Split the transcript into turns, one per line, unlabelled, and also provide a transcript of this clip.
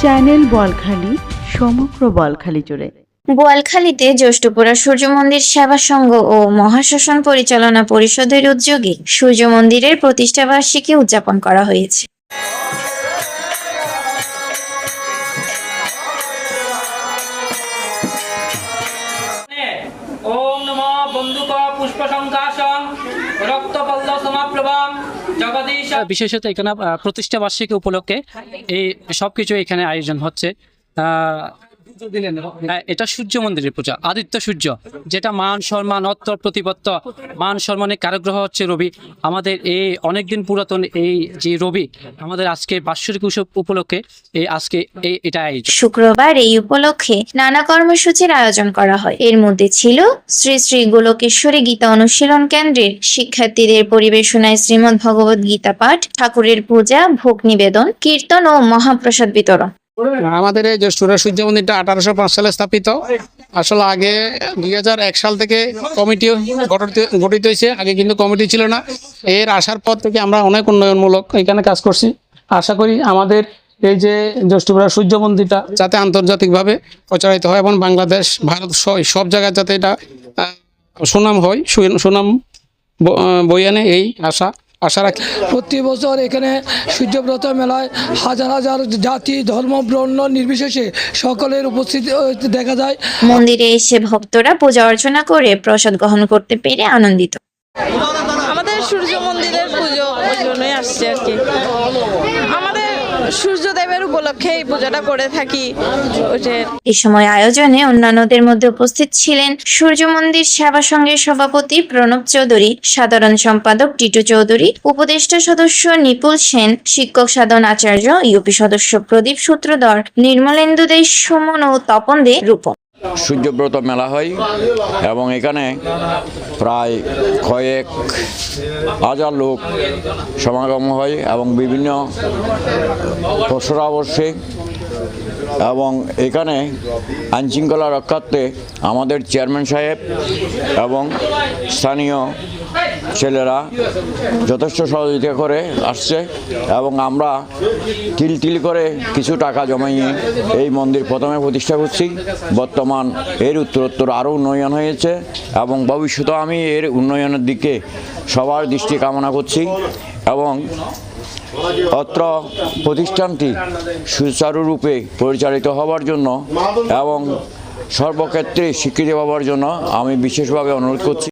Channel Balkhali, সমগ্র বলখালি জুড়ে।
বোয়ালখালীতে জ্যৈষ্ঠপুরা সূর্য মন্দির সেবা সংঘ ও মহাশাসন পরিচালনা পরিষদের উদ্যোগে সূর্য মন্দিরের প্রতিষ্ঠাবার্ষিকী উদযাপন করা হয়েছে।
বিশেষত এখানে প্রতিষ্ঠা বার্ষিকী উপলক্ষে এই সবকিছু এখানে আয়োজন হচ্ছে। এটা সূর্য মন্দিরের পূজা আদিত্য সূর্য যেটা মান সম্মান অত্র প্রতিপত্ত মান সম্মানের কারগ্রহ হচ্ছে রবি। আমাদের এই অনেকদিন পুরাতন এই যে রবি আমাদের আজকে বাৎসরিক উৎসব উপলক্ষে এই আজকে এই এটা
শুক্রবার এই উপলক্ষে নানা কর্মসূচির আয়োজন করা হয়। এর মধ্যে ছিল শ্রী শ্রী গোলকেশ্বরী গীতা অনুশীলন কেন্দ্রের শিক্ষার্থীদের পরিবেশনায় শ্রীমদ্ ভগবত গীতা পাঠ ঠাকুরের পূজা ভোগ নিবেদন কীর্তন ও মহাপ্রসাদ বিতরণ।
আমাদের এই জ্যৈষ্ঠরা সূর্য মন্দিরটা আঠারোশো পাঁচ সালে স্থাপিত। আসলে আগে দুই হাজার এক সাল থেকে কমিটি গঠিত হয়েছে আগে কিন্তু কমিটি ছিল না। এর আসার পর থেকে আমরা অনেক উন্নয়নমূলক এখানে কাজ করছি। আশা করি আমাদের এই যে জ্যৈষ্ঠপুরা সূর্য মন্দিরটা যাতে আন্তর্জাতিকভাবে প্রচারিত হয় এবং বাংলাদেশ ভারত সব জায়গায় যাতে এটা সুনাম হয় সুনাম ব- আহ, বই আনে এই আশা আশা রাখি।
প্রতি বছর এখানে সূর্যব্রত মেলায় হাজার হাজার জাতি ধর্ম বর্ণ নির্বিশেষে সকলের উপস্থিতি দেখা যায়।
মন্দিরে এসে ভক্তরা পূজা অর্চনা করে প্রসাদ গ্রহণ করতে পেরে আনন্দিত।
আমাদের সূর্য মন্দিরের পুজো ওই জন্যই আসছে আর কি। আমাদের সূর্যদেবের উপলক্ষে এই পূজাটা করে থাকি।
এই সময় আয়োজনে অন্যান্যদের মধ্যে উপস্থিত ছিলেন সূর্য মন্দির সেবা সংঘের সভাপতি প্রণব চৌধুরী, সাধারণ সম্পাদক টিটু চৌধুরী, উপদেষ্টা সদস্য নিপুল সেন, শিক্ষক সাধন আচার্য, ইউপি সদস্য প্রদীপ সূত্রধর, নির্মলেন্দু দে সুমন ও তপন দে রূপম।
সূর্যব্রত মেলা হয় এবং এখানে প্রায় কয়েক হাজার লোক সমাগম হয় এবং বিভিন্ন পশুরা বসে এবং এখানে আইনশৃঙ্খলা রক্ষার্থে আমাদের চেয়ারম্যান সাহেব এবং স্থানীয় ছেলেরা যথেষ্ট সহযোগিতা করে আসছে এবং আমরা তিল তিল করে কিছু টাকা জমাইয়ে এই মন্দির প্রথমে প্রতিষ্ঠা করছি। বর্তমান এর উত্তরোত্তর আরও উন্নয়ন হয়েছে এবং ভবিষ্যতে আমি এর উন্নয়নের দিকে সবার দৃষ্টি কামনা করছি এবং অত্র প্রতিষ্ঠানটি সুচারুরূপে পরিচালিত হওয়ার জন্য এবং সর্বক্ষেত্রে স্বীকৃতি পাওয়ার জন্য আমি বিশেষভাবে অনুরোধ করছি।